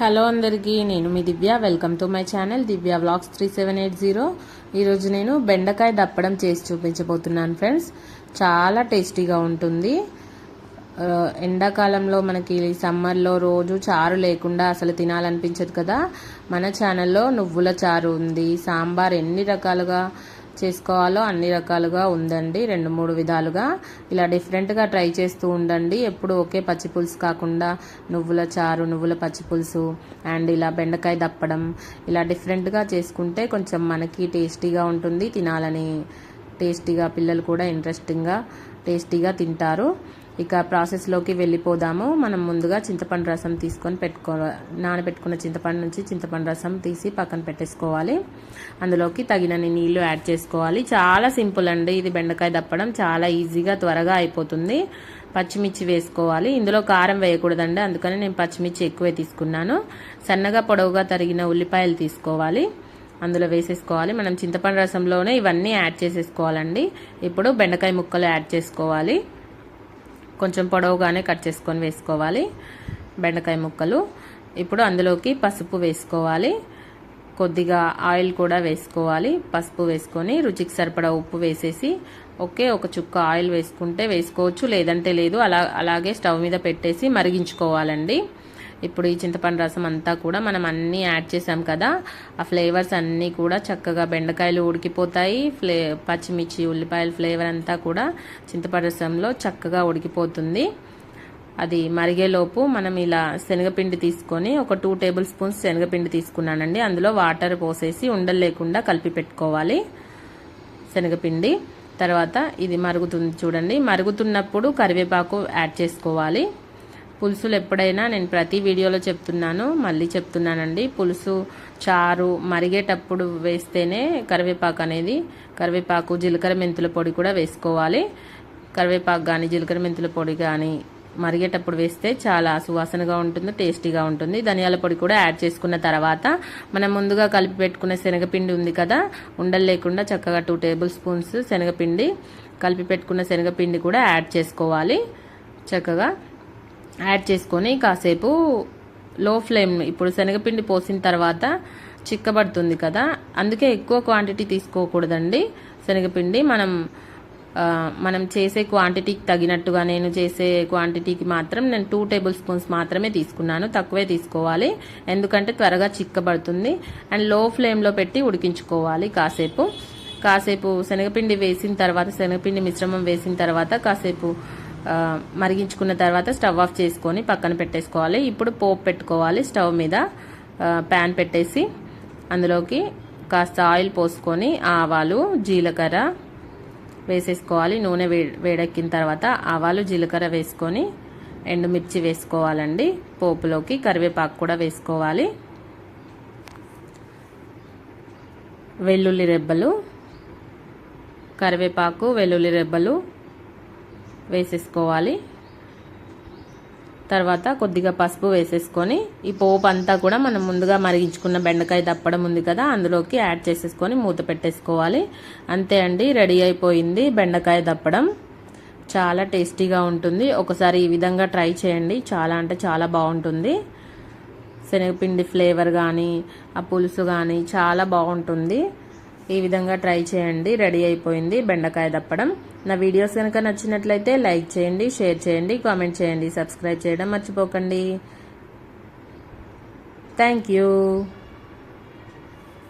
Hello అందరికీ నేను మీ Divya. Welcome to my channel Divya vlogs three seven eight zero. ఈరోజు నేను బెండకాయ దప్పడం చేసి చూపించబోతున్నాను ఫ్రెండ్స్. చాలా టేస్టీగా ఉంటుంది. ఎండాకాలంలో మనకి సమ్మర్లో రోజు చారు లేకుండా అసలు తినాలనిపించదు కదా. మన ఛానల్లో నువ్వుల చారు ఉంది సాంబార్ ఎన్ని రకాలుగా చేసుకోవాలో అన్ని రకాలుగా ఉందండి రెండు మూడు విధాలుగా. ఇలా డిఫరెంట్గా ట్రై చేస్తూ ఉండండి. ఎప్పుడు ఒకే పచ్చి పులుసు కాకుండా నువ్వుల చారు నువ్వుల పచ్చి పులుసు అండ్ ఇలా బెండకాయ దప్పడం. ఇలా డిఫరెంట్గా చేసుకుంటే కొంచెం మనకి టేస్టీగా ఉంటుంది తినాలని టేస్టీగా పిల్లలు కూడా ఇంట్రెస్టింగ్గా టేస్టీగా తింటారు. ఇక ప్రాసెస్లోకి వెళ్ళిపోదాము. మనం ముందుగా చింతపండు రసం తీసుకొని పెట్టుకో నానబెట్టుకున్న చింతపండు నుంచి చింతపండు రసం తీసి పక్కన పెట్టేసుకోవాలి. అందులోకి తగినన్ని నీళ్ళు యాడ్ చేసుకోవాలి. చాలా సింపుల్ అండి. ఇది బెండకాయ దప్పడం చాలా ఈజీగా త్వరగా అయిపోతుంది. పచ్చిమిర్చి వేసుకోవాలి. ఇందులో కారం వేయకూడదండి. అందుకని నేను పచ్చిమిర్చి ఎక్కువే తీసుకున్నాను. సన్నగా పొడవుగా తరిగిన ఉల్లిపాయలు తీసుకోవాలి. అందులో వేసేసుకోవాలి. మనం చింతపండు రసంలోనే ఇవన్నీ యాడ్ చేసేసుకోవాలండి. ఇప్పుడు బెండకాయ ముక్కలు యాడ్ చేసుకోవాలి. కొంచెం పొడవుగానే కట్ చేసుకొని వేసుకోవాలి బెండకాయ ముక్కలు. ఇప్పుడు అందులోకి పసుపు వేసుకోవాలి. కొద్దిగా ఆయిల్ కూడా వేసుకోవాలి. పసుపు వేసుకొని రుచికి సరిపడా ఉప్పు వేసేసి ఒకే ఒక చుక్క ఆయిల్ వేసుకుంటే వేసుకోవచ్చు. లేదంటే లేదు అలా అలాగే స్టవ్ మీద పెట్టేసి మరిగించుకోవాలండి. ఇప్పుడు ఈ చింతపండు రసం అంతా కూడా మనం అన్నీ యాడ్ చేసాం కదా ఆ ఫ్లేవర్స్ అన్నీ కూడా చక్కగా బెండకాయలు ఉడికిపోతాయి ఫ్లే పచ్చిమిర్చి ఉల్లిపాయల ఫ్లేవర్ అంతా కూడా చింతపండు రసంలో చక్కగా ఉడికిపోతుంది. అది మరిగేలోపు మనం ఇలా శనగపిండి తీసుకొని ఒక టూ టేబుల్ స్పూన్స్ శనగపిండి తీసుకున్నానండి. అందులో వాటర్ పోసేసి ఉండలు లేకుండా కలిపి పెట్టుకోవాలి శనగపిండి. తర్వాత ఇది మరుగుతుంది చూడండి. మరుగుతున్నప్పుడు కరివేపాకు యాడ్ చేసుకోవాలి. పులుసులు ఎప్పుడైనా నేను ప్రతి వీడియోలో చెప్తున్నాను మళ్ళీ చెప్తున్నానండి. పులుసు చారు మరిగేటప్పుడు వేస్తేనే కరివేపాకు అనేది కరివేపాకు జీలకర్ర మెంతుల పొడి కూడా వేసుకోవాలి. కరివేపాకు కానీ జీలకర్ర మెంతుల పొడి కానీ మరిగేటప్పుడు వేస్తే చాలా సువాసనగా ఉంటుంది టేస్టీగా ఉంటుంది. ధనియాల పొడి కూడా యాడ్ చేసుకున్న తర్వాత మనం ముందుగా కలిపి పెట్టుకున్న శనగపిండి ఉంది కదా ఉండలు లేకుండా చక్కగా టూ టేబుల్ స్పూన్స్ శనగపిండి కలిపి పెట్టుకున్న శనగపిండి కూడా యాడ్ చేసుకోవాలి. చక్కగా యాడ్ చేసుకొని కాసేపు లో ఫ్లేమ్ ఇప్పుడు శనగపిండి పోసిన తర్వాత చిక్కబడుతుంది కదా అందుకే ఎక్కువ క్వాంటిటీ తీసుకోకూడదండి. శనగపిండి మనం మనం చేసే క్వాంటిటీకి తగినట్టుగా నేను చేసే క్వాంటిటీకి మాత్రం నేను టూ టేబుల్ స్పూన్స్ మాత్రమే తీసుకున్నాను. తక్కువే తీసుకోవాలి. ఎందుకంటే త్వరగా చిక్కబడుతుంది. అండ్లో ఫ్లేమ్లో పెట్టి ఉడికించుకోవాలి కాసేపు. కాసేపు శనగపిండి వేసిన తర్వాత శనగపిండి మిశ్రమం వేసిన తర్వాత కాసేపు మరిగించుకున్న తర్వాత స్టవ్ ఆఫ్ చేసుకొని పక్కన పెట్టేసుకోవాలి. ఇప్పుడు పోపు పెట్టుకోవాలి. స్టవ్ మీద ప్యాన్ పెట్టేసి అందులోకి కాస్త ఆయిల్ పోసుకొని ఆవాలు జీలకర్ర వేసేసుకోవాలి. నూనె వేడెక్కిన తర్వాత ఆవాలు జీలకర్ర వేసుకొని ఎండుమిర్చి వేసుకోవాలండి. పోపులోకి కరివేపాకు కూడా వేసుకోవాలి. వెల్లుల్లి రెబ్బలు కరివేపాకు వెల్లుల్లి రెబ్బలు వేసేసుకోవాలి. తర్వాత కొద్దిగా పసుపు వేసేసుకొని ఈ పోపు అంతా కూడా మనం ముందుగా మరిగించుకున్న బెండకాయ దప్పడం ఉంది కదా అందులోకి యాడ్ చేసేసుకొని మూత పెట్టేసుకోవాలి. అంతే అండి రెడీ అయిపోయింది బెండకాయ దప్పడం. చాలా టేస్టీగా ఉంటుంది. ఒకసారి ఈ విధంగా ట్రై చేయండి. చాలా అంటే చాలా బాగుంటుంది. శనగపిండి ఫ్లేవర్ కానీ ఆ పులుసు కానీ చాలా బాగుంటుంది. ఈ విధంగా ట్రై చేయండి. రెడీ అయిపోయింది బెండకాయ దప్పడం. నా వీడియోస్ కనుక నచ్చినట్లయితే లైక్ చేయండి షేర్ చేయండి కామెంట్ చేయండి సబ్స్క్రైబ్ చేయడం మర్చిపోకండి. Thank you.